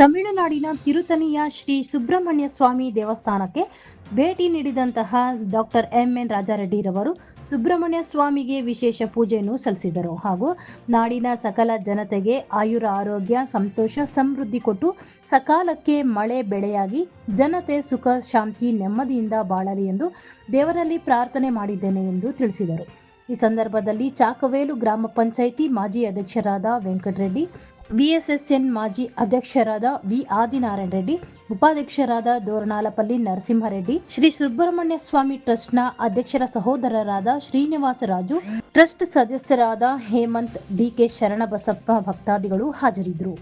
ತಮಿಳುನಾಡಿನ ತಿರುತನಿಯ ಶ್ರೀ ಸುಬ್ರಹ್ಮಣ್ಯ ಸ್ವಾಮಿ ದೇವಸ್ಥಾನಕ್ಕೆ ಭೇಟಿ ನೀಡಿದಂತಹ ಡಾಕ್ಟರ್ ಎಂ ಎನ್ ರಾಜಾರೆಡ್ಡಿರವರು ಸುಬ್ರಹ್ಮಣ್ಯ ಸ್ವಾಮಿಗೆ ವಿಶೇಷ ಪೂಜೆಯನ್ನು ಸಲ್ಲಿಸಿದರು ಹಾಗೂ ನಾಡಿನ ಸಕಲ ಜನತೆಗೆ ಆಯುರ ಆರೋಗ್ಯ, ಸಂತೋಷ, ಸಮೃದ್ಧಿ ಕೊಟ್ಟು ಸಕಾಲಕ್ಕೆ ಮಳೆ ಬೆಳೆಯಾಗಿ ಜನತೆ ಸುಖ, ಶಾಂತಿ, ನೆಮ್ಮದಿಯಿಂದ ಬಾಳಲಿ ಎಂದು ದೇವರಲ್ಲಿ ಪ್ರಾರ್ಥನೆ ಮಾಡಿದ್ದೇನೆ ಎಂದು ತಿಳಿಸಿದರು. ಈ ಸಂದರ್ಭದಲ್ಲಿ ಚಾಕವೇಲು ಗ್ರಾಮ ಪಂಚಾಯಿತಿ ಮಾಜಿ ಅಧ್ಯಕ್ಷರಾದ ವೆಂಕಟರೆಡ್ಡಿ ವಿಎಸ್ಎಸ್ಎನ್ ಮಾಜಿ ಅಧ್ಯಕ್ಷರಾದ ವಿ ಆದಿನಾರಾಯಣ ರೆಡ್ಡಿ, ಉಪಾಧ್ಯಕ್ಷರಾದ ದೋರನಾಲಪಲ್ಲಿ ನರಸಿಂಹರೆಡ್ಡಿ, ಶ್ರೀ ಸುಬ್ರಹ್ಮಣ್ಯ ಸ್ವಾಮಿ ಟ್ರಸ್ಟ್ನ ಅಧ್ಯಕ್ಷರ ಸಹೋದರರಾದ ಶ್ರೀನಿವಾಸ ರಾಜು, ಟ್ರಸ್ಟ್ ಸದಸ್ಯರಾದ ಹೇಮಂತ್ ಡಿಕೆ ಶರಣಬಸಪ್ಪ ಭಕ್ತಾದಿಗಳು ಹಾಜರಿದ್ದರು.